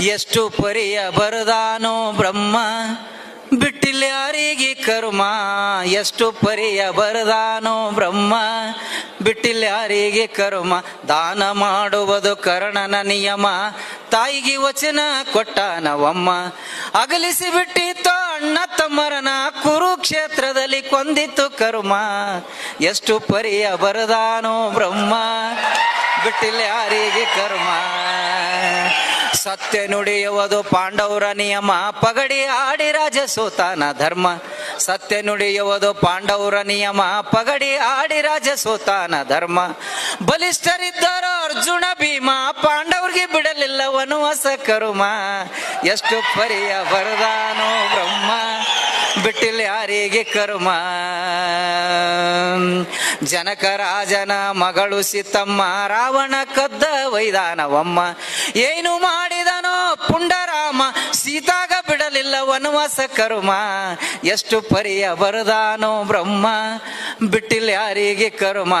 ಎಷ್ಟು ಪರಿಯ ಬರದಾನೋ ಬ್ರಹ್ಮ, ಬಿಟ್ಟಿಲ್ಲ ಯಾರಿಗೆ ಕರ್ಮ? ಎಷ್ಟು ಪರಿಯ ಬರದಾನೋ ಬ್ರಹ್ಮ, ಬಿಟ್ಟಿಲ್ಲ ಯಾರಿಗೆ ಕರ್ಮ? ದಾನ ಮಾಡುವುದು ಕರ್ಣನ ನಿಯಮ, ತಾಯಿಗೆ ವಚನ ಕೊಟ್ಟ ನವಮ್ಮ ಅಗಲಿಸಿ ಬಿಟ್ಟಿತ್ತು ಅಣ್ಣ ತಮ್ಮರನ, ಕುರುಕ್ಷೇತ್ರದಲ್ಲಿ ಕೊಂದಿತ್ತು ಕರ್ಮ. ಎಷ್ಟು ಪರಿಯ ಬರದಾನೋ ಬ್ರಹ್ಮ ಬಿಟ್ಟಿಲ್ಲ ಯಾರಿಗೆ ಕರ್ಮ? ಸತ್ಯ ನುಡಿಯುವುದು ಪಾಂಡವರ ನಿಯಮ. ಪಗಡಿ ಆಡಿ ರಾಜ ಸೋತಾನ ಧರ್ಮ. ಸತ್ಯ ನುಡಿಯುವುದು ಪಾಂಡವರ ನಿಯಮ. ಪಗಡಿ ಆಡಿ ರಾಜ ಸೋತಾನ ಧರ್ಮ. ಬಲಿಷ್ಠರಿದ್ದರೋ ಅರ್ಜುನ ಭೀಮ. ಪಾಂಡವ್ರಿಗೆ ಬಿಡಲಿಲ್ಲ ವನವಾಸ ಕರುಮ ಎಷ್ಟು ಪರಿಯ ಬರದಾನೋ ಬ್ರಹ್ಮ. ಬಿಟ್ಟಿಲ್ಲ ಯಾರಿಗೆ ಕರ್ಮ? ಜನಕ ರಾಜನ ಮಗಳು ಸೀತಮ್ಮ ರಾವಣ ಕದ್ದ ವೈದಾನವಮ್ಮ. ಏನು ಮಾಡಿದನೋ ಪುಂಡರಾಮ, ಸೀತಾಗ ಬಿಡಲಿಲ್ಲ ವನವಾಸ ಕರ್ಮ ಎಷ್ಟು ಪರಿಯ ಬರದಾನೋ ಬ್ರಹ್ಮ ಬಿಟ್ಟಿಲ್ಲ ಯಾರಿಗೆ ಕರ್ಮ.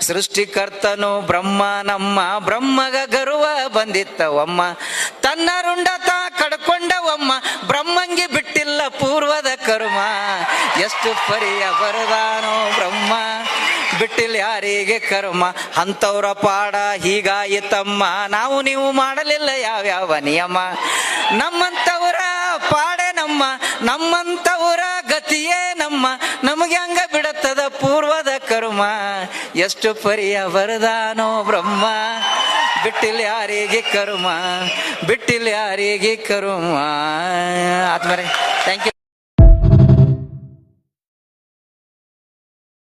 ಸೃಷ್ಟಿಕರ್ತನು ಬ್ರಹ್ಮ, ನಮ್ಮ ಬ್ರಹ್ಮಗ ಗರುವ ಬಂದಿತ್ತವಮ್ಮ. ತನ್ನ ರುಂಡತ ಕಡ್ಕೊಂಡವಮ್ಮ, ಬ್ರಹ್ಮಂಗೆ ಬಿಟ್ಟಿಲ್ಲ ಪೂರ್ವದ ಕರ್ಮ. ಎಷ್ಟು ಪರಿಯ ಬರದಾನೋ ಬ್ರಹ್ಮ. ಬಿಟ್ಟಿಲ್ಲ ಯಾರಿಗೆ ಕರ್ಮ? ಅಂಥವ್ರ ಪಾಡ ಹೀಗಾಯಿತಮ್ಮ ನಾವು ನೀವು ಮಾಡಲಿಲ್ಲ ಯಾವ್ಯಾವ ನಿಯಮ? ನಮ್ಮಂಥವರ ಪಾಡೆ ನಮ್ಮ. ನಮ್ಮಂಥವರ ಗತಿಯೇ ನಮ್ಮ. ನಮಗೆ ಹಂಗ ಬಿಡತ್ತದ ಪೂರ್ವದ ಕರ್ಮ. ಎಷ್ಟು ಪರಿಯ ಬರದಾನೋ ಬ್ರಹ್ಮ. ಬಿಟ್ಟಿಲ್ಲ ಯಾರಿಗೆ ಕರ್ಮ? ಬಿಟ್ಟಿಲ್ಲ ಯಾರಿಗೆ ಕರ್ಮ? ಆದ್ಮೇಲೆ ಥ್ಯಾಂಕ್ ಯು